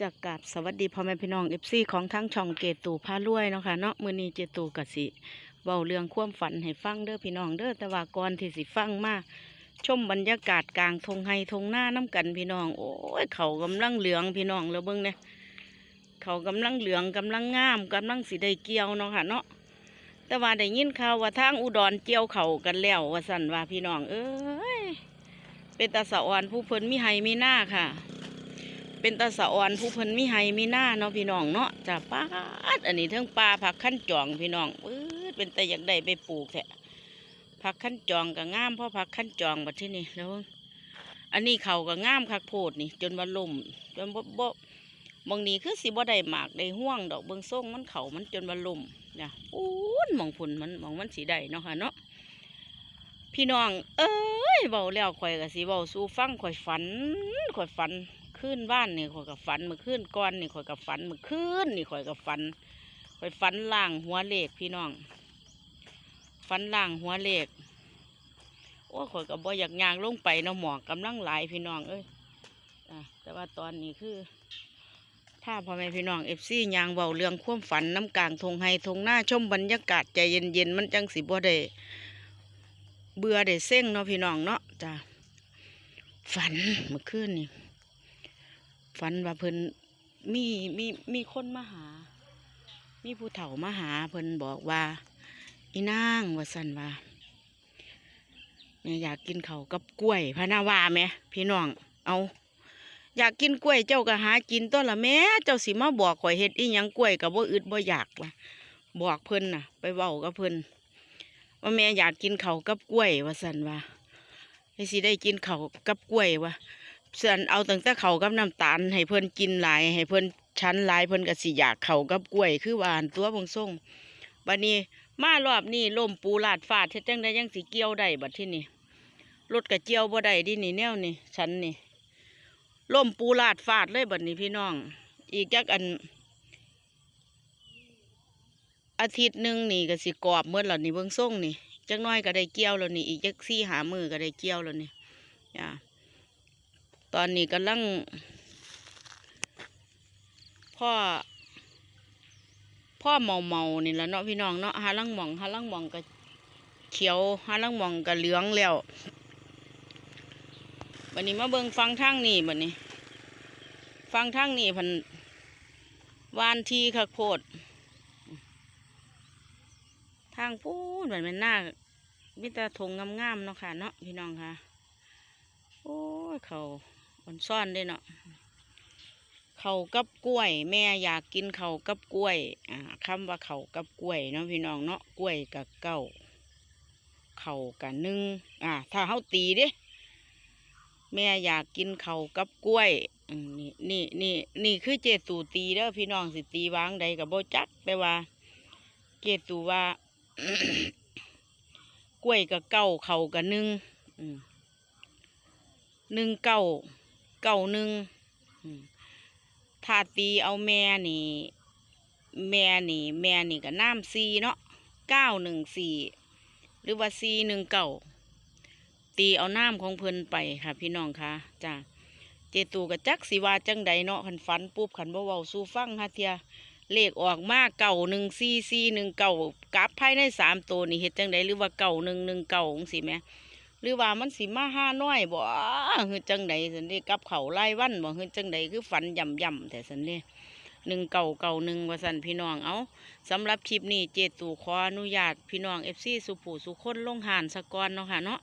จากกับสวัสดีพ่อแม่พี่น้องเอฟซีของทั้งช่องเกตูพารวยเนาะค่ะเนาะมือนี้เจตูกสิเว้าเรื่องความฝันให้ฟังเด้อพี่น้องเด้อแต่ว่าก่อนที่สิฟังมาชมบรรยากาศกลางทงไฮทงหน้าน้ำกันพี่น้องโอ้ยเขากำลังเหลืองพี่น้องแล้วเบิ่งเนี่ยเขากำลังเหลืองกำลังงามกำลังสิได้เกี่ยวเนาะค่ะเนาะแต่ว่าได้ยินข่าวว่าทางอุดรเกี่ยวเขากันแล้วว่าสั่นว่าพี่น้องเอ้ยเป็นตาสะออนผู้เพิ่นมีไฮมีหน้าค่ะ เป็นตาสะออนผู้เพิ่นมีไฮมีหน้าเนาะพี่น้องเนาะจ้าป้าดอันนี้เทั้งปลาผักขั้นจองพี่น้องปื๊ดเป็นแต่อยากได้ไปปลูกแท้ผักขั้นจองก็งามเพราะผักขั้นจองบัดที่นี่แล้วอันนี้เขาก็งามคักโพดนี่ จนว่าล่มจนบ่บ่บางนี้คือสิบ่ได้หมากได้ห่วงดอกเบิงส่งมันเขามันจนว่าล่มนะอู้นมองพุ่นมันมองมันสีได้เนาะค่ะเนาะพี่น้อง เอ้ยเบาแล้วข่อยก็สิเบาสู่ฟังข่อยฝันข่อยฝัน ขึ้นบ้านนี่ข่อยกับฝันมื่อคืนก่อนนี่ข่อยกับฝันมื่อคืนนี่ข่อยกับฝันข่อยฝันล่างหัวเลขพี่น้องฝันล่างหัวเลขโอ้ข่อยกับบ่อยากยางลงไปเนาะหมอกกำลังหลายพี่น้องเอ้ยแต่ว่าตอนนี้คือถ้าพ่อแม่พี่น้องเอฟซียางเบาเรื่องความฝันน้ำกลางทงไฮทงหน้าชมบรรยากาศใจเย็นๆมันจังสิบ่ได้เบื่อได้เซ็งเนาะพี่น้องเนาะจ้ะฝันเมื่อคืนนี่ ฝันว่าเพิ่นมีมีมีคนมาหา มีผู้เฒ่ามาหา เพิ่นบอกว่า อีนางว่าสันว่าแม่อยากกินเขากับกล้วยพะนาว่าแหมพี่น้อง เอา อยากกินกล้วยเจ้าก็หากินต้นละแม่เจ้าสิมาบอกข่อยเฮ็ดอีหยังกล้วยกับบ่อึดบ่อยากว่ะบอกเพิ่นน่ะ ไปเว้ากับเพิ่นว่าแม่อยากกินเขากับกล้วยว่าสันว่าให้สิได้กินเขากับกล้วยว่ะ เส่วนเอาตั้งแต่เขากับน้ำตาล ให้เพิ่นกินหลาย ให้เพิ่นชั้นหลายเพิ่นก็สิอยากเขากับกล้วยคือว่านตัวบงส่งบัดนี้มารอบนี้ล่มปูลาดฟาดเฮ็ดจังได้ยังสิเกี่ยวได้บัดที่นี่รถกระเจียวบ่ได้ดินี่แนวนี่ฉันนี่ล่มปูลาดฟาดเลยบัดนี้พี่น้อง อีกจักอัน อาทิตย์หนึ่งนี่ก็สิกรอบเมื่อแล้วนี่เบิ่งส่งนี่จักหน้อยก็ได้เกี่ยวแล้วนี่อีกจักสี่หามือก็ได้เกี่ยวแล้วนี่จ้า ตอนนี้กำลังพ่อพ่อเมาเมานี่แหละเนาะพี่น้องเนาะหาลังหมองหาลังหมองก็เขียวหาลังหมองก็เหลืองแล้วบันนี้มาเบิ่งฟังทางนี่บันนี้ ฟังทางนี่พันวานทีคักโพดทางพูดเหมือนมันหน้ามิตรทงงามๆเนาะค่ะเนาะพี่น้องค่ะ โอ้ยเขา มันซ่อนเด้เนาะเขากับกล้วย แม่อยากกินเขากับกล้วย อ่าคำว่าเขากับกล้วยเนาะพี่น้องเนาะกล้วยกับเก้าเขากับหนึ่งอ่า ถ้าเขาตีเด้แม่อยากกินเขากับกล้วยอืมนี่นี่นี่นี่คือเจตูตีเด้อพี่น้องสิตีวางใดกับโบจักแต่ว่า เจตูว่ากล้วยกับเก้าเขากับหนึ่งอืมหนึ่งเก้า เก้าหนึ่งอืมถ้าตีเอาแม่นี่ แม่นี่ แม่นี่ก็น้ำซีเนาะเก้าหนึ่งสี่หรือว่าซีหนึ่งเก้าตีเอาน้ำของเพิ่นไปค่ะ พี่น้องค่ะจ้าเจตูกับจักสิว่าจังใดเนาะขันฝันปุ๊บขันบ่เว้าสู่ฟังฮะเทียเลขออกมาเก่าหนึ่งซีซีหนึ่งเก่ากลับภายในสามตัวนี่เฮ็ดจังใดหรือว่าเก่าหนึ่งหนึ่งเก่าสิแหม่ หรือว่ามันสิมาห้าน้อยบ่คือจังใดสันเด้กับเขาไล่วันบ่คือจังใดคือฝันย่ำย่ำแต่สันเด้หนึ่งเก่าเก่าหนึ่งว่าสันพี่น้องเอาสำหรับคลิปนี้เจตูขออนุญาตพี่น้องเอฟซีสุผูสุคนลงหานสะกอนเนาะค่ะเนาะ